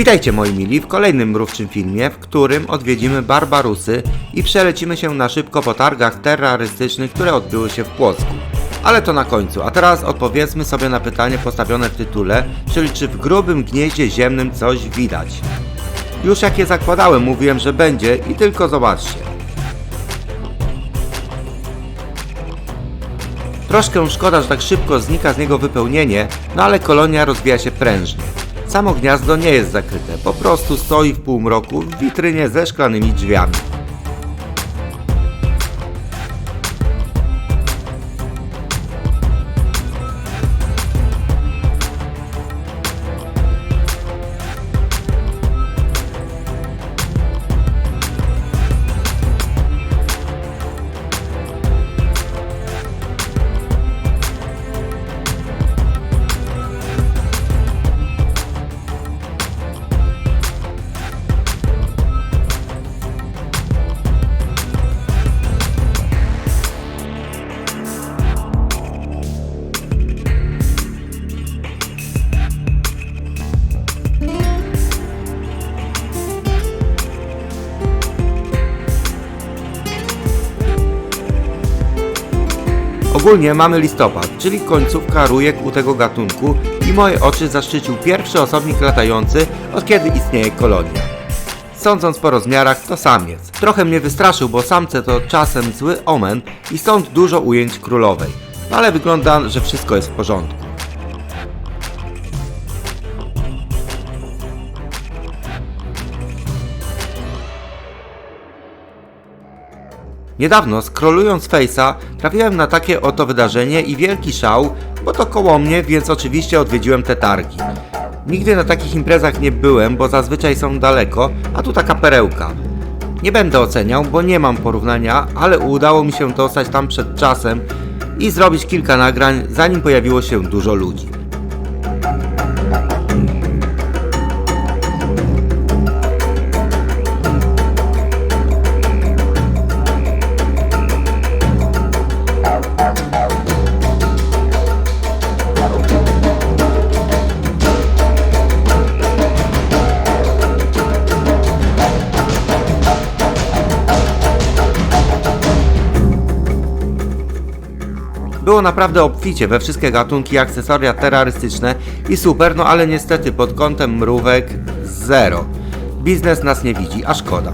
Witajcie moi mili w kolejnym mrówczym filmie, w którym odwiedzimy Barbarusy i przelecimy się na szybko po targach terrorystycznych, które odbyły się w Płocku. Ale to na końcu, a teraz odpowiedzmy sobie na pytanie postawione w tytule, czyli czy w grubym gnieździe ziemnym coś widać. Już jak je zakładałem, mówiłem, że będzie i tylko zobaczcie. Troszkę szkoda, że tak szybko znika z niego wypełnienie, no ale kolonia rozwija się prężnie. Samo gniazdo nie jest zakryte, po prostu stoi w półmroku w witrynie ze szklanymi drzwiami. Ogólnie mamy listopad, czyli końcówka rujek u tego gatunku i moje oczy zaszczycił pierwszy osobnik latający od kiedy istnieje kolonia. Sądząc po rozmiarach to samiec. Trochę mnie wystraszył, bo samce to czasem zły omen i stąd dużo ujęć królowej. Ale wygląda, że wszystko jest w porządku. Niedawno, scrollując Face'a, trafiłem na takie oto wydarzenie i wielki szał, bo to koło mnie, więc oczywiście odwiedziłem te targi. Nigdy na takich imprezach nie byłem, bo zazwyczaj są daleko, a tu taka perełka. Nie będę oceniał, bo nie mam porównania, ale udało mi się dostać tam przed czasem i zrobić kilka nagrań, zanim pojawiło się dużo ludzi. Było naprawdę obficie we wszystkie gatunki, akcesoria terrorystyczne i super, no ale niestety pod kątem mrówek zero. Biznes nas nie widzi, a szkoda.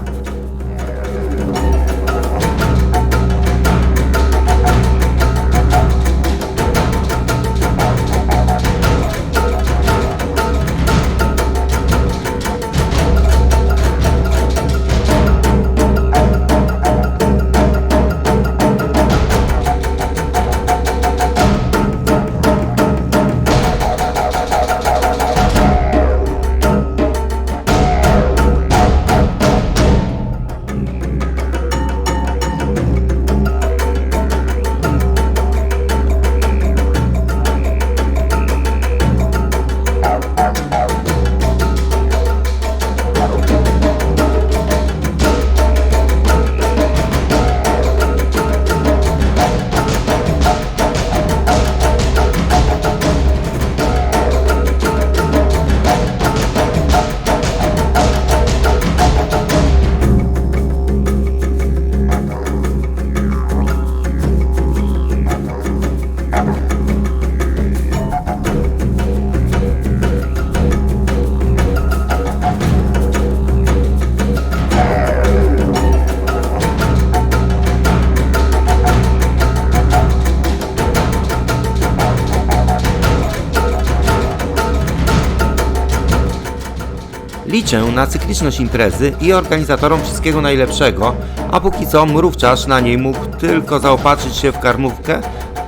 Liczę na cykliczność imprezy i organizatorom wszystkiego najlepszego, a póki co mrówczarz na niej mógł tylko zaopatrzyć się w karmówkę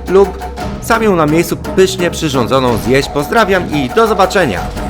lub sam ją na miejscu pysznie przyrządzoną zjeść. Pozdrawiam i do zobaczenia!